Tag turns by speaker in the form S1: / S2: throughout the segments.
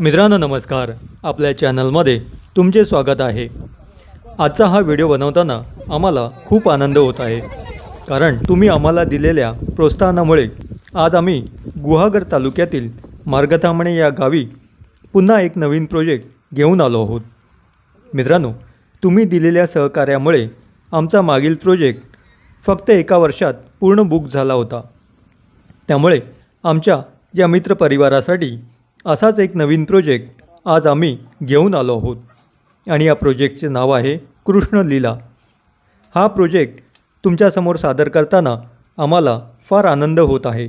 S1: मित्रांनो नमस्कार. आपल्या चॅनलमध्ये तुमचे स्वागत आहे. आजचा हा व्हिडिओ बनवताना आम्हाला खूप आनंद होत आहे. कारण तुम्ही आम्हाला दिलेल्या प्रोत्साहनामुळे आज आम्ही गुहागर तालुक्यातील मार्गथामणे या गावी पुन्हा एक नवीन प्रोजेक्ट घेऊन आलो आहोत. मित्रांनो तुम्ही दिलेल्या सहकार्यामुळे आमचा मागील प्रोजेक्ट फक्त एका वर्षात पूर्ण बुक झाला होता. त्यामुळे आमच्या या मित्रपरिवारासाठी असाच एक नवीन प्रोजेक्ट आज आम्ही घेऊन आलो आहोत. आणि या प्रोजेक्टचे नाव आहे कृष्ण लीला. हा प्रोजेक्ट तुमच्यासमोर सादर करताना आम्हाला फार आनंद होत आहे.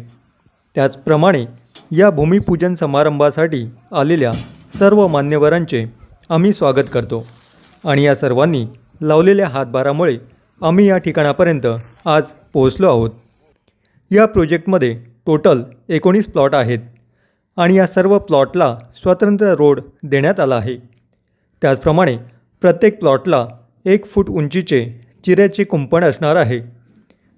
S1: त्याचप्रमाणे या भूमिपूजन समारंभासाठी आलेल्या सर्व मान्यवरांचे आम्ही स्वागत करतो. आणि या सर्वांनी लावलेल्या हातभारामुळे आम्ही या ठिकाणापर्यंत आज पोहोचलो आहोत. या प्रोजेक्टमध्ये टोटल एकोणीस प्लॉट आहेत. आणि या सर्व प्लॉटला स्वतंत्र रोड देण्यात आला आहे. त्याचप्रमाणे प्रत्येक प्लॉटला एक फूट उंचीचे चिऱ्याचे कुंपण असणार आहे.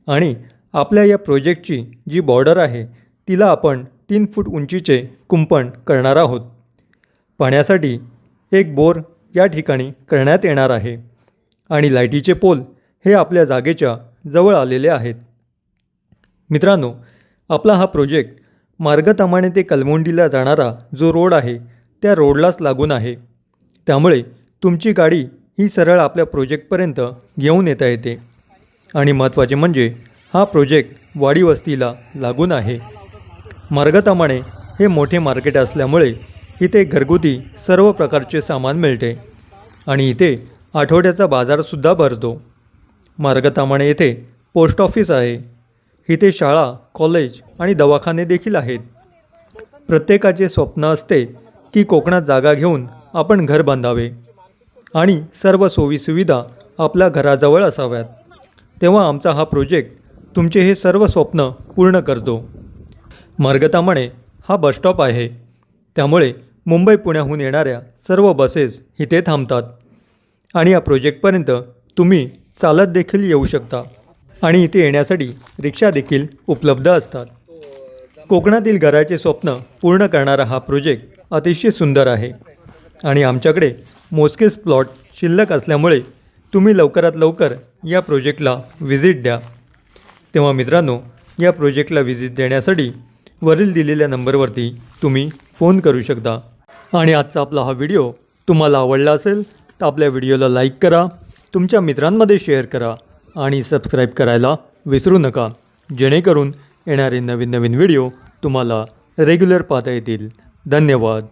S1: आणि आपल्या या प्रोजेक्टची जी बॉर्डर आहे तिला आपण तीन फूट उंचीचे कुंपण करणार आहोत. पाण्यासाठी एक बोर या ठिकाणी करण्यात येणार आहे. आणि लाईटीचे पोल हे आपल्या जागेच्या जवळ आलेले आहेत. मित्रांनो आपला हा प्रोजेक्ट मार्गतमाने ते कलमोंडीला जाणारा जो रोड आहे त्या रोडलाच लागून आहे. त्यामुळे तुमची गाडी ही सरळ आपल्या प्रोजेक्टपर्यंत घेऊन येता येते. आणि महत्त्वाचे म्हणजे हा प्रोजेक्ट वाडी वस्तीला लागून आहे. मार्गतामाणे हे मोठे मार्केट असल्यामुळे इथे घरगुती सर्व प्रकारचे सामान मिळते. आणि इथे आठवड्याचा बाजारसुद्धा भरतो. मार्गतामाणे येथे पोस्ट ऑफिस आहे. इथे शाळा कॉलेज आणि दवाखाने देखील आहेत. प्रत्येकाचे स्वप्न असते की कोकणात जागा घेऊन आपण घर बांधावे आणि सर्व सोयीसुविधा आपल्या घराजवळ असाव्यात. तेव्हा आमचा हा प्रोजेक्ट तुमचे हे सर्व स्वप्न पूर्ण करतो. मार्गतामणे हा बसस्टॉप आहे. त्यामुळे मुंबई पुण्याहून येणाऱ्या सर्व बसेस इथे थांबतात. आणि या प्रोजेक्टपर्यंत तुम्ही चालत देखील येऊ शकता. आणि इथे येण्यासाठी रिक्षा देखील उपलब्ध असतात. कोकणातील घराचे स्वप्न पूर्ण करणारा हा प्रोजेक्ट अतिशय सुंदर आहे. आणि आमच्याकडे मोजकेच प्लॉट शिल्लक असल्यामुळे तुम्ही लवकरात लवकर या प्रोजेक्टला व्हिजिट द्या. तेव्हा मित्रांनो या प्रोजेक्टला व्हिजिट देण्यासाठी वरील दिलेल्या नंबरवरती तुम्ही फोन करू शकता. आणि आजचा आपला हा व्हिडिओ तुम्हाला आवडला असेल तर आपल्या व्हिडिओला लाईक करा तुमच्या मित्रांमध्ये शेअर करा. आणि सबस्क्राईब करायला विसरू नका. जेणेकरून येणारे नवीन नवीन व्हिडिओ तुम्हाला रेग्युलर पाहता येतील. धन्यवाद.